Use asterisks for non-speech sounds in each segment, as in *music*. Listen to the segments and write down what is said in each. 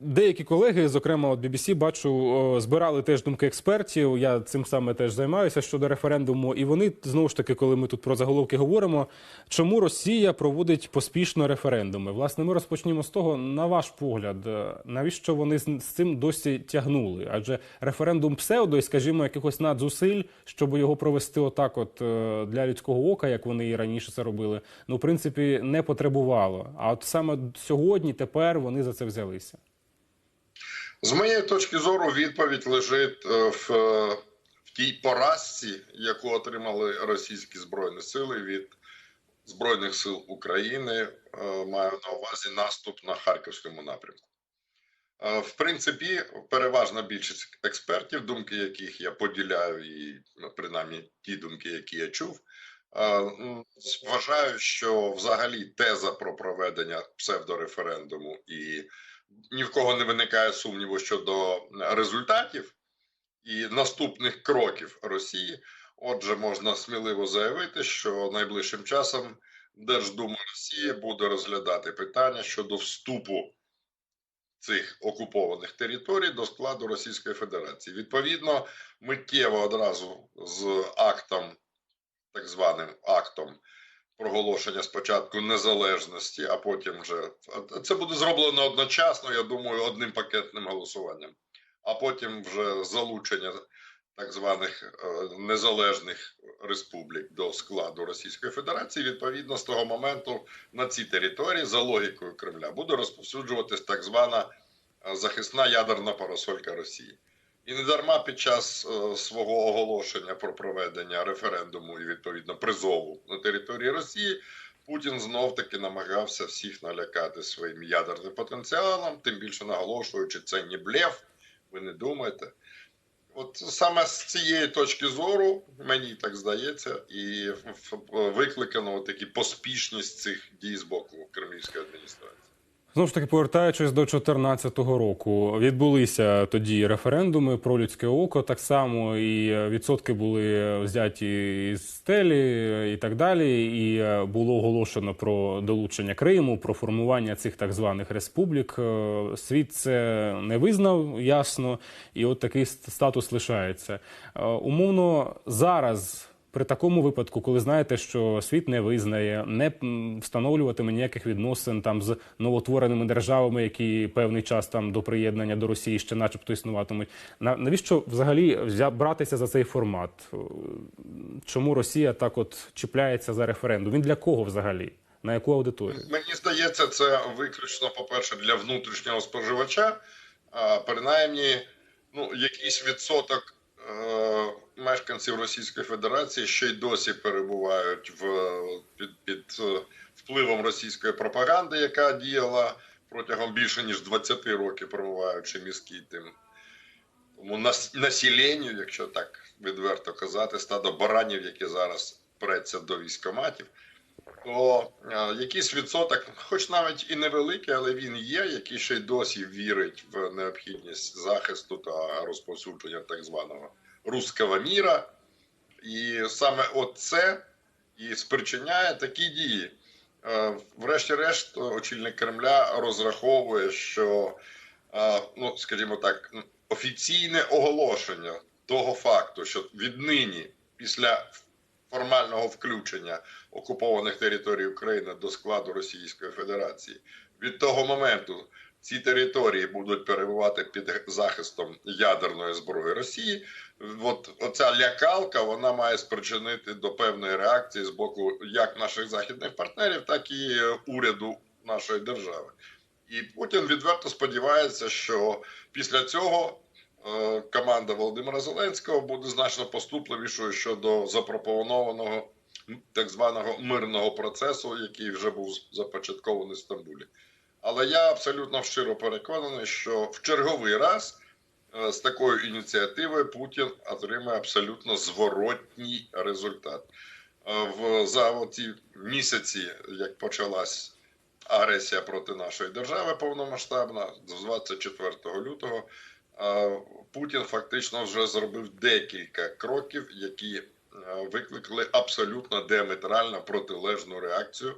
Деякі колеги, зокрема от BBC, бачу, збирали теж думки експертів. Я цим саме теж займаюся щодо референдуму. І вони знову ж таки, коли ми тут про заголовки говоримо, чому Росія проводить поспішно референдуми? Власне, ми розпочнемо з того, на ваш погляд, е, навіщо вони з цим досі тягнули? Адже референдум псевдо, і, скажімо, якихось надзусиль, щоб його провести отак, от е, для людського ока, як вони і раніше це робили, ну в принципі не потребувало. А от саме сьогодні, тепер вони за це взялися. З моєї точки зору, відповідь лежить е, в, е, в тій поразці, яку отримали російські збройні сили від Збройних сил України. е, Маю на увазі наступ на харківському напрямку. В принципі, переважна більшість експертів, думки яких я поділяю, і ну, принаймні ті думки, які я чув, вважаю, що взагалі теза про проведення псевдореферендуму і ні в кого не виникає сумніву щодо результатів і наступних кроків Росії. Отже, можна сміливо заявити, що найближчим часом Держдума Росії буде розглядати питання щодо вступу цих окупованих територій до складу Російської Федерації. Відповідно, миттєво одразу з актом, так званим актом проголошення спочатку незалежності, а потім вже це буде зроблено одночасно, я думаю, одним пакетним голосуванням, а потім вже залучення так званих е, незалежних республік до складу Російської Федерації. Відповідно, з того моменту на цій території за логікою Кремля буде розповсюджуватись так звана е, захисна ядерна парасолька Росії. І не дарма під час е, свого оголошення про проведення референдуму і відповідно призову на території Росії Путін знов таки намагався всіх налякати своїм ядерним потенціалом, тим більше наголошуючи, це не блеф, ви не думаєте. От саме з цієї точки зору, мені так здається, і викликано такі поспішність цих дій з боку кремлівської адміністрації. Знову ж таки, повертаючись до 2014 року, відбулися тоді референдуми про людське око. Так само і відсотки були взяті із стелі і так далі. І е, було оголошено про долучення Криму, про формування цих так званих республік. Е, Світ це не визнав ясно, і от такий статус лишається. Е, Умовно зараз. При такому випадку, коли знаєте, що світ не визнає, не встановлюватиме ніяких відносин там з новотвореними державами, які певний час там до приєднання до Росії ще, начебто, існуватимуть. На навіщо взагалі братися за цей формат? Чому Росія так от чіпляється за референдум? Він для кого взагалі? На яку аудиторію? Мені здається, це виключно, по-перше, для внутрішнього споживача, а принаймні, ну, якийсь відсоток мешканців Російської Федерації ще й досі перебувають в, під, під е, впливом російської пропаганди, яка діяла протягом більше ніж 20 років, промиваючи мізки тим тому нас, населенню, якщо так відверто казати, стадо баранів, які зараз преться до військоматів, то е, якийсь відсоток, хоч навіть і невеликий, але він є, який ще й досі вірить в необхідність захисту та розповсюдження так званого руского міра. І саме от це і спричиняє такі дії. Е, Врешті-решт, очільник Кремля розраховує, що, е, ну, скажімо так, офіційне оголошення того факту, що віднині, після формального включення окупованих територій України до складу Російської Федерації, від того моменту ці території будуть перебувати під захистом ядерної зброї Росії. От оця лякалка вона має спричинити до певної реакції з боку як наших західних партнерів, так і е, уряду нашої держави. І Путін відверто сподівається, що після цього команда Володимира Зеленського буде значно поступливішою щодо запропонованого так званого мирного процесу, який вже був започаткований в Стамбулі. Але я абсолютно щиро переконаний, що в черговий раз е, з такою ініціативою Путін отримає абсолютно зворотній результат. Е, В за ці місяці, як почалась агресія проти нашої держави повномасштабна, з 24 лютого, е, Путін фактично вже зробив декілька кроків, які е, викликали абсолютно діаметрально протилежну реакцію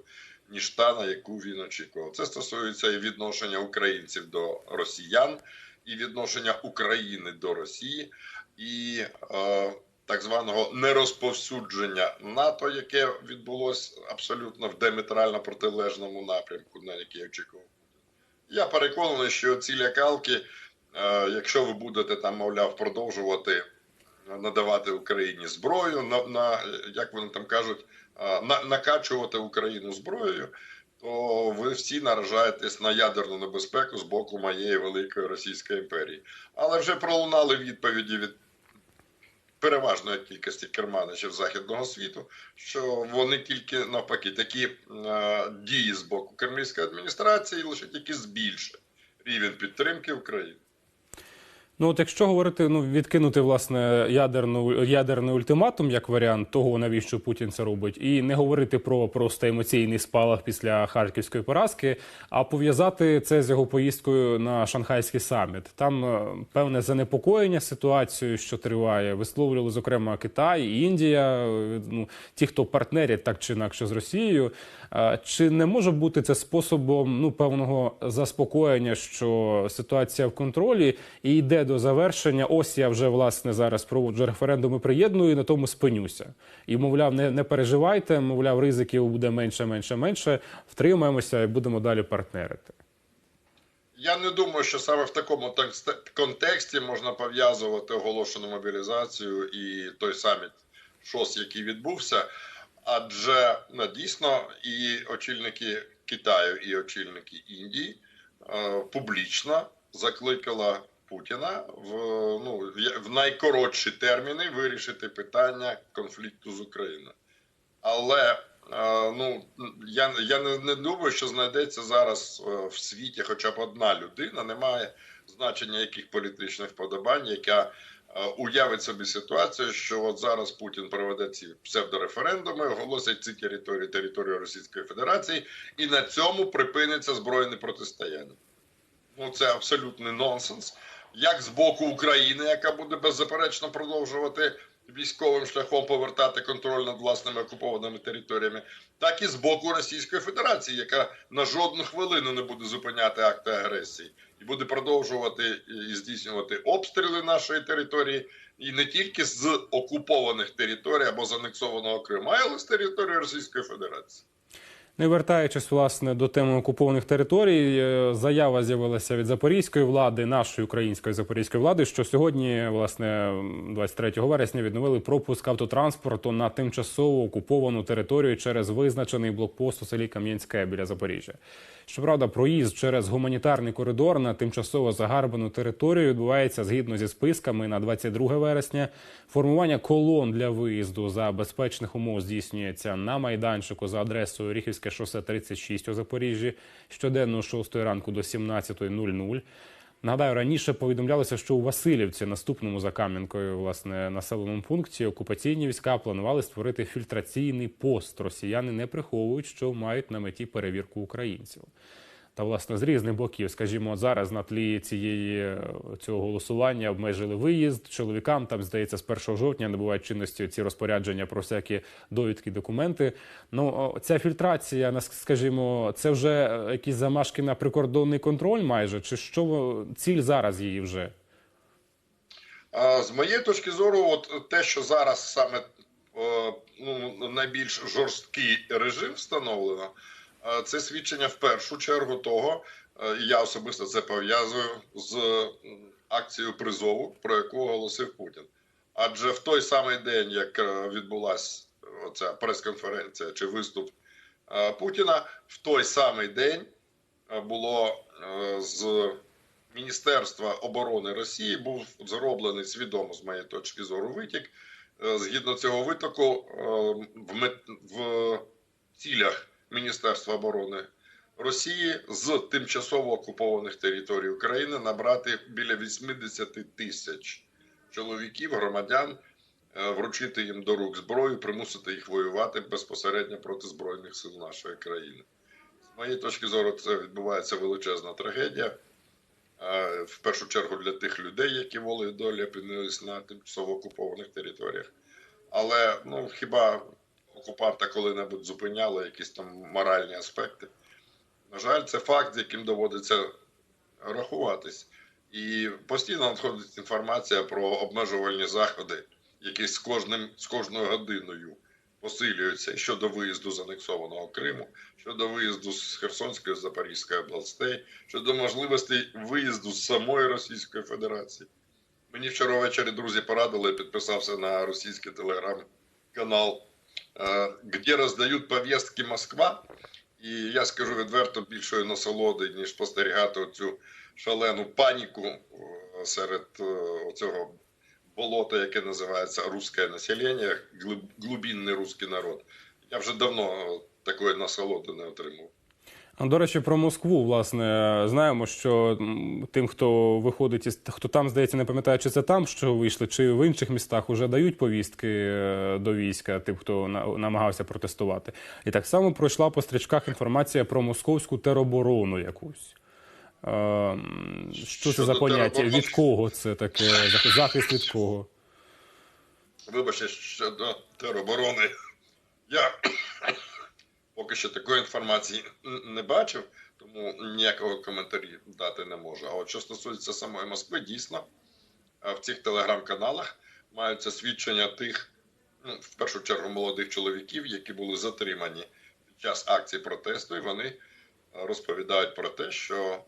ніж та, на яку він очікував. Це стосується і відношення українців до росіян, і відношення України до Росії, і е, так званого нерозповсюдження НАТО, яке відбулося абсолютно в диаметрально протилежному напрямку, на який очікував. Я переконаний, що ці лякалки, якщо ви будете там, мовляв, продовжувати надавати Україні зброю, на, на як вони там кажуть, е, на, накачувати Україну зброєю, то ви всі наражаєтесь на ядерну небезпеку з боку моєї великої Російської імперії. Але вже пролунали відповіді від переважної кількості керманичів західного світу, що вони тільки навпаки такі е, дії з боку кремлівської адміністрації лише тільки збільшать рівень підтримки України. Ну, от якщо говорити, ну відкинути власне ядерну ядерний ультиматум як варіант того, навіщо Путін це робить, і не говорити про просто емоційний спалах після харківської поразки, а пов'язати це з його поїздкою на шанхайський саміт. Там е, певне занепокоєння ситуацією, що триває, висловлювали зокрема Китай, Індія, е, ну ті, хто партнерять так чи інакше з Росією. Чи не може бути це способом ну певного заспокоєння, що ситуація в контролі і йде до завершення? Ось я вже власне зараз проводжу референдум і приєдную і на тому спинюся. І мовляв, не, не переживайте, мовляв, ризиків буде менше, менше, менше. Втримаємося і будемо далі партнерити. Я не думаю, що саме в такому текст- контексті можна пов'язувати оголошену мобілізацію і той саміт ШОС, який відбувся. Адже ну, дійсно і очільники Китаю, і очільники Індії е, публічно закликала Путіна в, ну, в найкоротші терміни вирішити питання конфлікту з Україною. Але е, ну, я, я не, не думаю, що знайдеться зараз е, в світі хоча б одна людина, немає значення яких політичних вподобань, яка уявить собі ситуацію, що от зараз Путін проведе ці псевдореферендуми, оголосить ці території територію Російської Федерації, і на цьому припиниться збройне протистояння. Ну це абсолютний нонсенс. Як з боку України, яка буде беззаперечно продовжувати військовим шляхом повертати контроль над власними окупованими територіями, так і з боку Російської Федерації, яка на жодну хвилину не буде зупиняти акти агресії і буде продовжувати і здійснювати обстріли нашої території, і не тільки з окупованих територій або з анексованого Криму, а й з території Російської Федерації. Не вертаючись власне до теми окупованих територій, е, заява з'явилася від запорізької влади, нашої української запорізької влади, що сьогодні, власне, 23 вересня, відновили пропуск автотранспорту на тимчасово окуповану територію через визначений блокпост у селі Кам'янське біля Запоріжжя. Щоправда, проїзд через гуманітарний коридор на тимчасово загарбану територію відбувається згідно зі списками на 22 вересня. Формування колон для виїзду за безпечних умов здійснюється на майданчику за адресою Ріхівське шосе 36 у Запоріжжі щоденно з 6 ранку до 17.00. Нагадаю, раніше повідомлялося, що у Васильівці, наступному за Кам'янкою, власне, населеному пункті, окупаційні війська планували створити фільтраційний пост. Росіяни не приховують, що мають на меті перевірку українців. Та власне з різних боків, скажімо, зараз на тлі цієї е, цього голосування обмежили виїзд чоловікам. Там здається, з 1 жовтня набувають чинності ці розпорядження про всякі довідки, документи. Ну ця фільтрація, скажімо, це вже е, якісь замашки на прикордонний контроль, майже чи що ціль зараз її вже? З моєї точки зору, от те, що зараз саме е, ну, найбільш жорсткий режим встановлено, е, це свідчення в першу чергу того, е, і я особисто це пов'язую з акцією призову, про яку оголосив Путін. Адже в той самий день, як е, відбулася ця прес-конференція чи виступ е, Путіна, в той самий день було з Міністерства оборони Росії був зроблений свідомо з моєї точки зору витік. Згідно цього витоку, в цілях Міністерства оборони Росії з тимчасово окупованих територій України набрати біля 80 тисяч чоловіків, громадян, е, вручити їм до рук зброю, примусити їх воювати безпосередньо проти збройних сил нашої країни. З моєї точки зору, це відбувається величезна трагедія. Е, в першу чергу для тих людей, які волею долі опинились на тимчасово окупованих територіях. Але ну хіба окупанта коли-небудь зупиняли якісь там моральні аспекти. На жаль, це факт, з яким доводиться рахуватись. І постійно надходить інформація про обмежувальні заходи, які з кожним з кожною годиною посилюються щодо виїзду з анексованого Криму, щодо виїзду з Херсонської Запорізької областей, щодо можливостей виїзду з самої Російської Федерації. Мені вчора ввечері друзі порадили, я підписався на російський телеграм-канал, де роздають пов'язки Москва. І я скажу відверто більшої насолоди, ніж спостерігати цю шалену паніку е, серед е, цього болота, яке називається русське населення, глиб- глубинний русський народ. Я вже давно такої насолоди не отримав. А, До речі, про Москву, власне, знаємо, що тим, хто виходить із хто там, здається, не пам'ятає, чи це там, що вийшли, чи в інших містах вже дають повістки е, до війська, тим, хто намагався протестувати. І так само пройшла по стрічках інформація про московську тероборону якусь. Е, Що це за поняття? Від кого це таке? Захист від кого? Вибачте, щодо тероборони. Я поки що такої інформації не бачив, тому ніякого коментарі дати не можу. А от що стосується самої Москви, дійсно в цих телеграм-каналах маються свідчення тих, ну, в першу чергу, молодих чоловіків, які були затримані під час акції протесту, і вони розповідають про те, що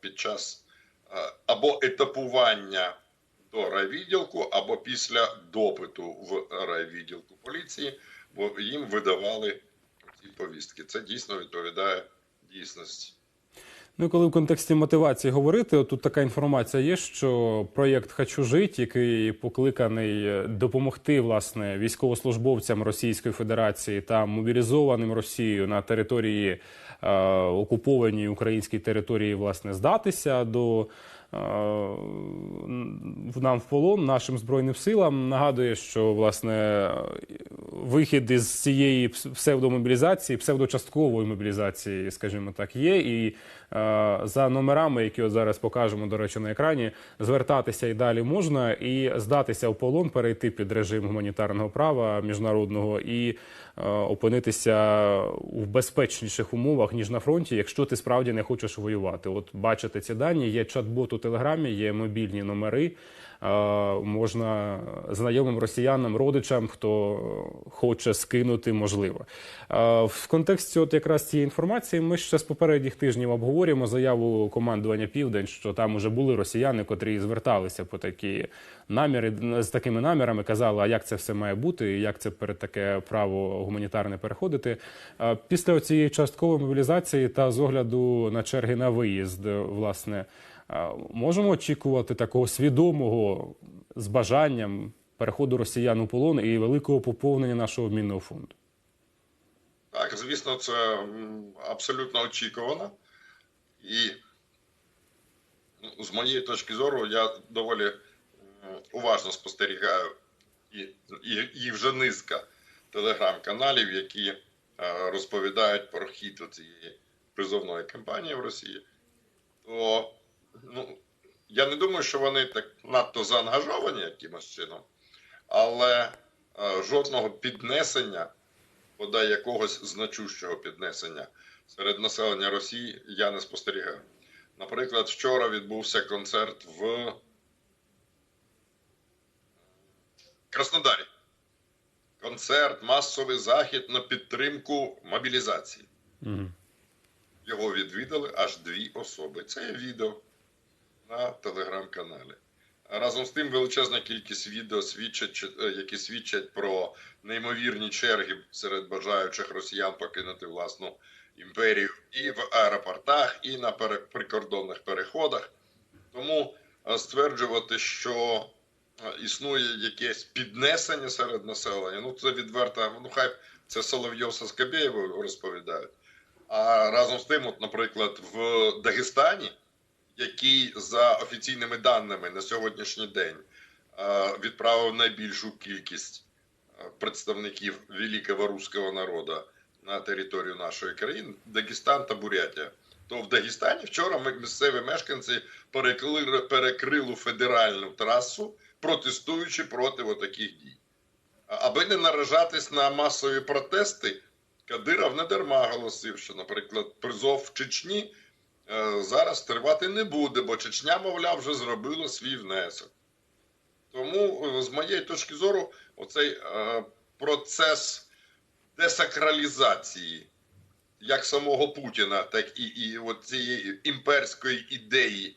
під час або етапування до райвідділку або після допиту в райвідділку поліції, бо їм видавали ці повістки. Це дійсно відповідає дійсності. Ну, і коли в контексті мотивації говорити, от тут така інформація є, що проєкт Хочу жити, який покликаний е, допомогти власне військовослужбовцям Російської Федерації та мобілізованим Росією на території е, окупованій українській території, власне, здатися до нам в полон нашим збройним силам. Нагадує, що власне вихід із цієї пс- псевдомобілізації, псевдочасткової мобілізації, скажімо так, є. І е, за номерами, які от зараз покажемо, до речі, на екрані, звертатися і далі можна, і здатися в полон, перейти під режим гуманітарного права міжнародного і е, опинитися в безпечніших умовах ніж на фронті, якщо ти справді не хочеш воювати. От бачите ці дані. Є чат-бот у телеграмі, є мобільні номери. Е, можна знайомим росіянам, родичам, хто хоче скинути, можливо. Е, В контексті от якраз цієї інформації ми ще з попередніх тижнів обговорюємо заяву командування Південь, що там уже були росіяни, котрі зверталися по такі наміри з такими намірами, казали, а як це все має бути, і як це перед таке право гуманітарне переходити. Е, Після цієї часткової мобілізації та з огляду на черги на виїзд, власне. Можемо очікувати такого свідомого з бажанням переходу росіян у полон і великого поповнення нашого обмінного фонду. Так, звісно, це абсолютно очікувано. І ну, з моєї точки зору, я доволі уважно спостерігаю і, і, і вже низка телеграм-каналів, які е, розповідають про хід цієї призовної кампанії в Росії. То ну, я не думаю, що вони так надто заангажовані якимось чином, але е, жодного піднесення бодай якогось значущого піднесення серед населення Росії я не спостерігаю. Наприклад, вчора відбувся концерт в Краснодарі. Концерт, масовий захід на підтримку мобілізації. Угу. Його відвідали аж дві особи. Це є відео на телеграм-каналі. Разом з тим величезна кількість відео свідчать, е, які свідчать про неймовірні черги серед бажаючих росіян покинути власну імперію і в аеропортах, і на прикордонних переходах. Тому е, стверджувати, що е, існує якесь піднесення серед населення, ну це відверто, ну хай це Соловйов со Скабєєвою розповідають. А разом з тим, от, наприклад, в Дагестані, який за офіційними даними на сьогоднішній день е, відправив найбільшу кількість е, представників великого руського народу на територію нашої країни, Дагестан та Бурятія. То в Дагестані вчора ми- місцеві мешканці перекрили, перекрили федеральну трасу, протестуючи проти таких дій. Аби не наражатись на масові протести, Кадиров не дарма оголосив, що, наприклад, призов в Чечні зараз тривати не буде, бо Чечня, мовляв, вже зробила свій внесок. Тому, е, з моєї точки зору, оцей е, процес десакралізації як самого Путіна, так і, і цієї імперської ідеї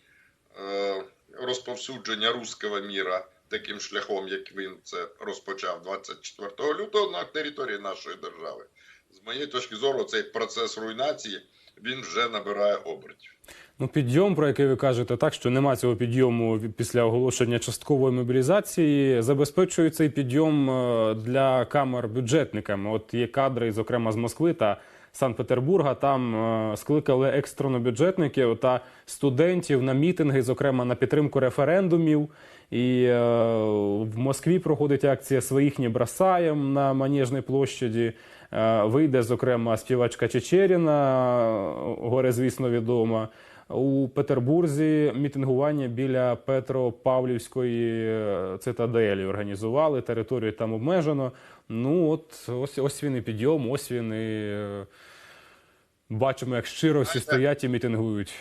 е, розповсюдження руського міра таким шляхом, як він це розпочав 24 лютого на території нашої держави. Моєї точки зору, цей процес руйнації він вже набирає обертів. Ну, підйом, про який ви кажете, так що нема цього підйому після оголошення часткової мобілізації. Забезпечує цей підйом е, для камер бюджетниками. От є кадри, зокрема з Москви та Санкт-Петербурга. Там е, скликали екстрено бюджетників та студентів на мітинги, зокрема на підтримку референдумів. І е, в Москві проходить акція своїх не бросаєм на Манежній площаді. Е, Вийде, зокрема, співачка Чечеріна, е, горе, звісно, відома. У Петербурзі мітингування біля Петропавлівської е, цитаделі організували. Територію там обмежено. Ну, от ось, ось він і підйом, ось він і е, бачимо, як щиро всі стоять і мітингують.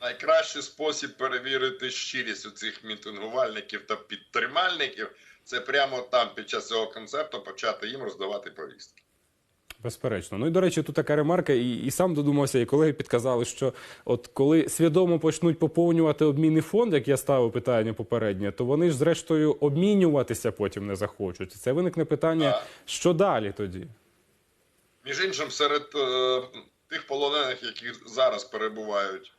Найкращий спосіб перевірити щирість у цих мітингувальників та підтримальників це прямо там під час цього концерту почати їм роздавати повістки. Безперечно. Ну і до речі, тут така ремарка, і, і сам додумався, і колеги підказали, що от коли свідомо почнуть поповнювати обмінний фонд, як я ставив питання попереднє, то вони ж зрештою обмінюватися потім не захочуть. Це виникне питання, Так. що далі тоді? Між іншим, серед е, тих полонених, які зараз перебувають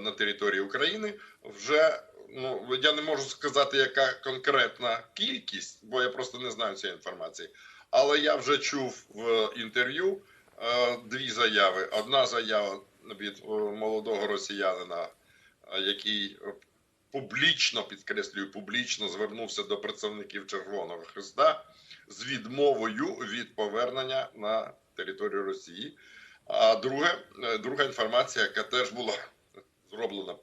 на території України, вже ну я не можу сказати, яка конкретна кількість, бо я просто не знаю цієї інформації. Але я вже чув в інтерв'ю е, дві заяви. Одна заява від е, молодого росіянина, е, який е, публічно підкреслюю, публічно звернувся до представників Червоного Христа з відмовою від повернення на територію Росії. А друге, е, друга інформація, яка теж була зроблена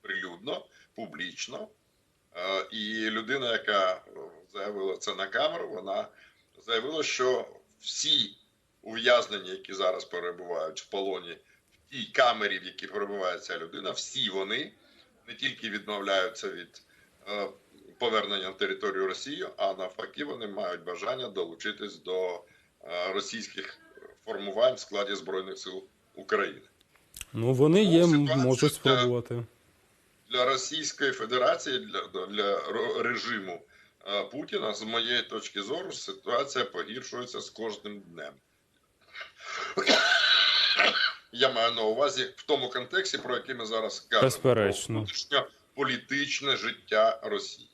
прилюдно, публічно, е, і людина, яка е, заявила це на камеру, вона заявила, що всі ув'язнені, які зараз перебувають в полоні, в тій камері, в якій перебуває ця людина, всі вони не тільки відмовляються від е, повернення на територію Росії, а навпаки, вони мають бажання долучитись до російських формувань в складі Збройних сил України. Ну вони є, ситуація можуть спробувати. Для Російської Федерації, для, для режиму е, Путіна, з моєї точки зору, ситуація погіршується з кожним днем. *coughs* Я маю на увазі в тому контексті, про який ми зараз кажемо. Безперечно. Внутрішньополітичне життя Росії.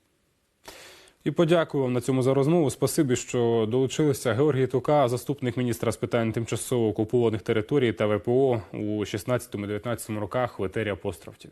І подякую вам на цьому за розмову. Спасибі, що долучилися. Георгій Тука, заступник міністра з питань тимчасово окупованих територій та ВПО у 16-19 роках в етері Апостроф ТВ.